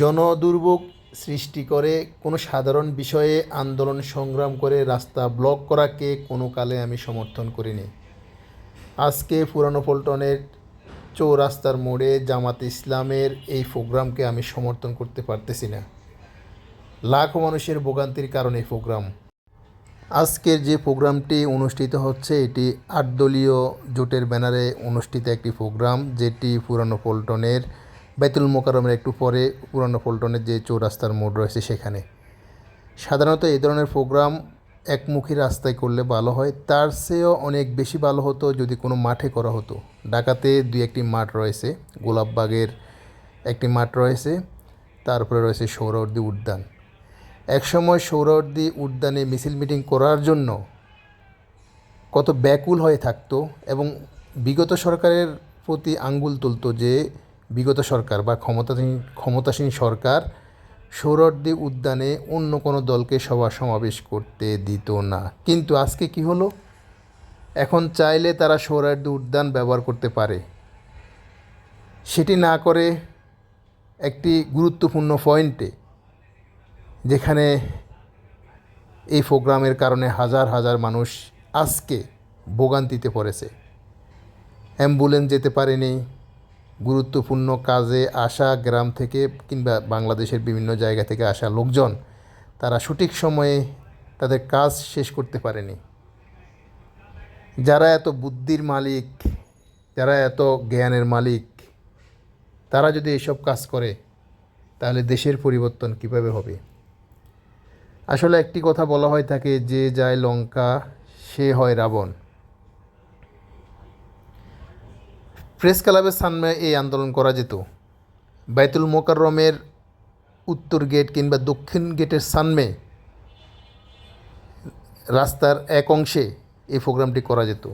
জনদুর্ভোগ সৃষ্টি করে কোনো সাধারণ বিষয়ে আন্দোলন সংগ্রাম করে রাস্তা ব্লক করাকে কোনো কালে আমি সমর্থন করিনি। আজকে পুরানো পল্টনের চৌরাস্তার মোড়ে জামাত ইসলামের এই প্রোগ্রামকে আমি সমর্থন করতে পারতেছি না। লাখো মানুষের ভোগান্তির কারণে এই প্রোগ্রাম আজকের যে প্রোগ্রামটি অনুষ্ঠিত হচ্ছে, এটি আটদলীয় জোটের ব্যানারে অনুষ্ঠিত একটি প্রোগ্রাম, যেটি পুরানো পল্টনের, বেতুল মোকারমের একটু পরে পুরানো পল্টনের যে চৌরাস্তার মোড় রয়েছে সেখানে। সাধারণত এই ধরনের প্রোগ্রাম একমুখী রাস্তায় করলে ভালো হয়। তার চেয়েও অনেক বেশি ভালো হতো যদি কোনো মাঠে করা হতো। ঢাকাতে দুই একটি মাঠ রয়েছে, গোলাপবাগের একটি মাঠ রয়েছে তারপরে রয়েছে সৌরাবর্দী উদ্যান। একসময় সৌরাবর্দী উদ্যানে মিছিল মিটিং করার জন্য কত ব্যাকুল হয়ে থাকতো এবং বিগত সরকারের প্রতি আঙ্গুল তুলতো যে বিগত সরকার বা ক্ষমতাসীন ক্ষমতাসীন সরকার সৌরদ্দি উদ্যানে অন্য কোনো দলকে সভা সমাবেশ করতে দিত না। কিন্তু আজকে কি হলো? এখন চাইলে তারা সৌরার্দি উদ্যান ব্যবহার করতে পারে। সেটি না করে একটি গুরুত্বপূর্ণ পয়েন্টে যেখানে এই প্রোগ্রামের কারণে হাজার হাজার মানুষ আজকে ভোগান্তিতে পড়েছে। অ্যাম্বুলেন্স যেতে পারেনি, গুরুত্বপূর্ণ কাজে আসা গ্রাম থেকে কিংবা বাংলাদেশের বিভিন্ন জায়গা থেকে আসা লোকজন, তারা সঠিক সময়ে তাদের কাজ শেষ করতে পারেনি। যারা এত বুদ্ধির মালিক, যারা এত জ্ঞানের মালিক, তারা যদি এসব কাজ করে, তাহলে দেশের পরিবর্তন কীভাবে হবে? আসলে একটি কথা বলা হয় থাকে, যে যায় লঙ্কা, সে হয় রাবণ। প্রেস ক্লাবের সামনে এই আন্দোলন করা যেত। বাইতুল মোকাররমের উত্তর গেট কিংবা দক্ষিণ গেটের সামনে রাস্তার এক অংশে এই প্রোগ্রামটি করা যেত।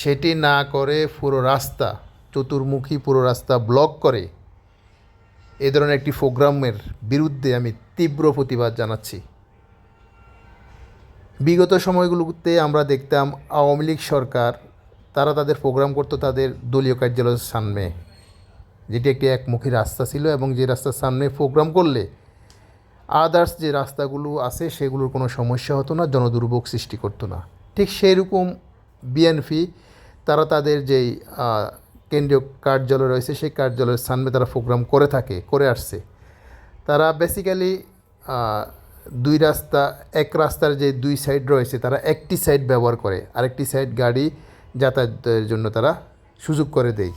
সেটি না করে পুরো রাস্তা, চতুর্মুখী পুরো রাস্তা ব্লক করে এ ধরনের একটি প্রোগ্রামের বিরুদ্ধে আমি তীব্র প্রতিবাদ জানাচ্ছি। বিগত সময়গুলোতে আমরা দেখতাম আওয়ামী লীগ সরকার, তারা তাদের প্রোগ্রাম করতো তাদের দলীয় কার্যালয়ের সামনে, যেটি একটি একমুখী রাস্তা ছিল এবং যে রাস্তার সামনে প্রোগ্রাম করলে আদার্স যে রাস্তাগুলো আছে সেগুলোর কোনো সমস্যা হতো না, জনদুর্ভোগ সৃষ্টি করতো না। ঠিক সেই রকম বিএনপি তারা তাদের যেই কেন্দ্রীয় কার্যালয় রয়েছে সেই কার্যালয়ের সামনে তারা প্রোগ্রাম করে থাকে, করে আসছে। তারা বেসিক্যালি দুই রাস্তা, এক রাস্তার যে দুই সাইড রয়েছে, তারা একটি সাইড ব্যবহার করে। আরেকটি সাইড গাড়ি যাতায়াতের জন্য তারা সুযোগ করে দেয়।